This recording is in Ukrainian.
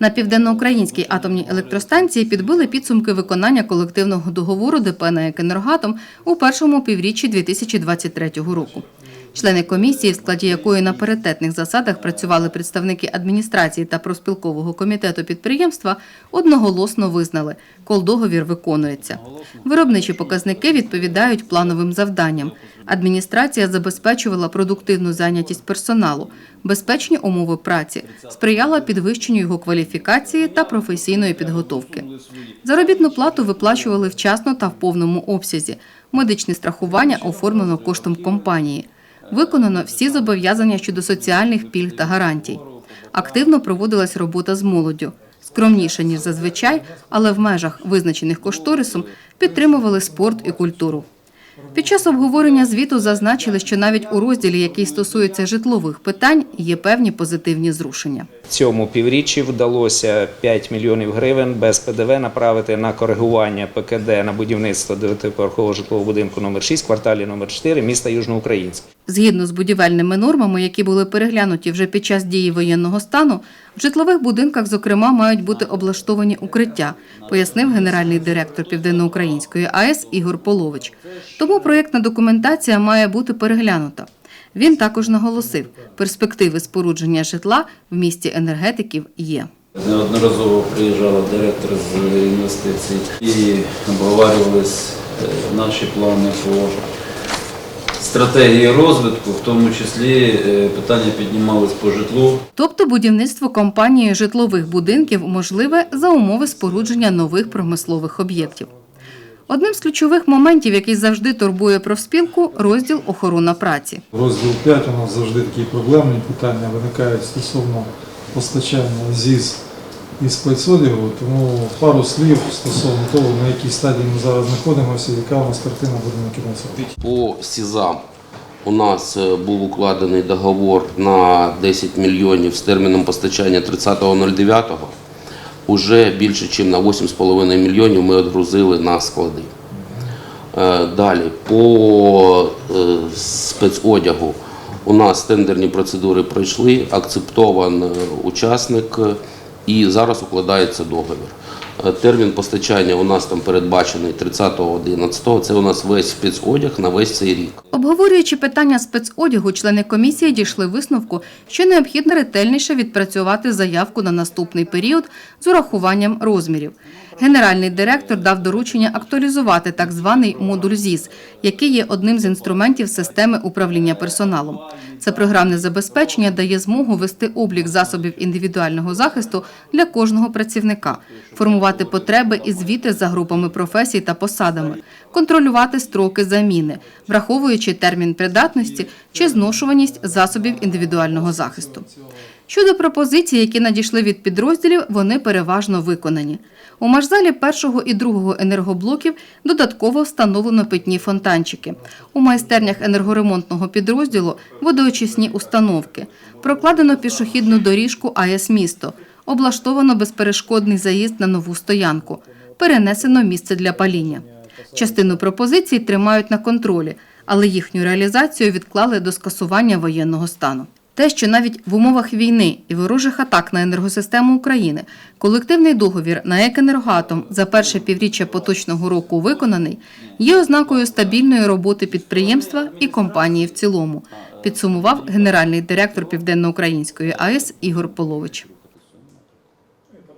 На південноукраїнській атомній електростанції підбили підсумки виконання колективного договору ДП «НАЕК Енергоатом» у першому півріччі 2023 року. Члени комісії, в складі якої на паритетних засадах працювали представники адміністрації та профспілкового комітету підприємства, одноголосно визнали, колдоговір виконується. Виробничі показники відповідають плановим завданням. Адміністрація забезпечувала продуктивну зайнятість персоналу, безпечні умови праці, сприяла підвищенню його кваліфікації та професійної підготовки. Заробітну плату виплачували вчасно та в повному обсязі. Медичне страхування оформлено коштом компанії. Виконано всі зобов'язання щодо соціальних пільг та гарантій. Активно проводилась робота з молоддю. Скромніше, ніж зазвичай, але в межах, визначених кошторисом, підтримували спорт і культуру. Під час обговорення звіту зазначили, що навіть у розділі, який стосується житлових питань, є певні позитивні зрушення. Цьому півріччі вдалося 5 мільйонів гривень без ПДВ направити на коригування ПКД на будівництво дев'ятиповерхового житлового будинку номер 6 кварталі номер 4 міста Южноукраїнськ. Згідно з будівельними нормами, які були переглянуті вже під час дії воєнного стану, в житлових будинках, зокрема, мають бути облаштовані укриття, пояснив генеральний директор Південноукраїнської АЕС Ігор Полович. Тому проєктна документація має бути переглянута. Він також наголосив, перспективи спорудження житла в місті енергетиків є. Неодноразово приїжджала директор з інвестицій і обговорювались е, наші плани по стратегії розвитку, в тому числі е, питання піднімались по житлу. Тобто будівництво компанією житлових будинків можливе за умови спорудження нових промислових об'єктів. Одним з ключових моментів, який завжди турбує профспілку, розділ охорона праці. Розділ 5 у нас завжди такі проблемні питання виникають стосовно постачання ЗІЗ і спецодягу, тому пару слів стосовно того, на якій стадії ми зараз знаходимося, яка у нас картина буде на кінець. По СІЗАМ у нас е, був укладений договор на 10 мільйонів з терміном постачання 30.09. Уже більше, ніж на 8,5 мільйонів ми відгрузили на склади. Е, Далі, по е, спецодягу у нас тендерні процедури пройшли, акцептован учасник і зараз укладається договір. Е, Термін постачання у нас там передбачений 30.11. Це у нас весь спецодяг на весь цей рік. Обговорюючи питання спецодягу, члени комісії дійшли висновку, що необхідно ретельніше відпрацювати заявку на наступний період з урахуванням розмірів. Генеральний директор дав доручення актуалізувати так званий модуль ЗІС, який є одним з інструментів системи управління персоналом. Це програмне забезпечення дає змогу вести облік засобів індивідуального захисту для кожного працівника, формувати потреби і звіти за групами професій та посадами, контролювати строки заміни, враховуючи термін придатності чи зношуваність засобів індивідуального захисту. Щодо пропозицій, які надійшли від підрозділів, вони переважно виконані. У машзалі першого і другого енергоблоків додатково встановлено питні фонтанчики. У майстернях енергоремонтного підрозділу водоочисні установки. Прокладено пішохідну доріжку АЕС місто. Облаштовано безперешкодний заїзд на нову стоянку. Перенесено місце для паління. Частину пропозицій тримають на контролі, але їхню реалізацію відклали до скасування воєнного стану. Те, що навіть в умовах війни і ворожих атак на енергосистему України колективний договір на «Екенергоатом» за перше півріччя поточного року виконаний, є ознакою стабільної роботи підприємства і компанії в цілому, підсумував генеральний директор Південноукраїнської АЕС Ігор Полович.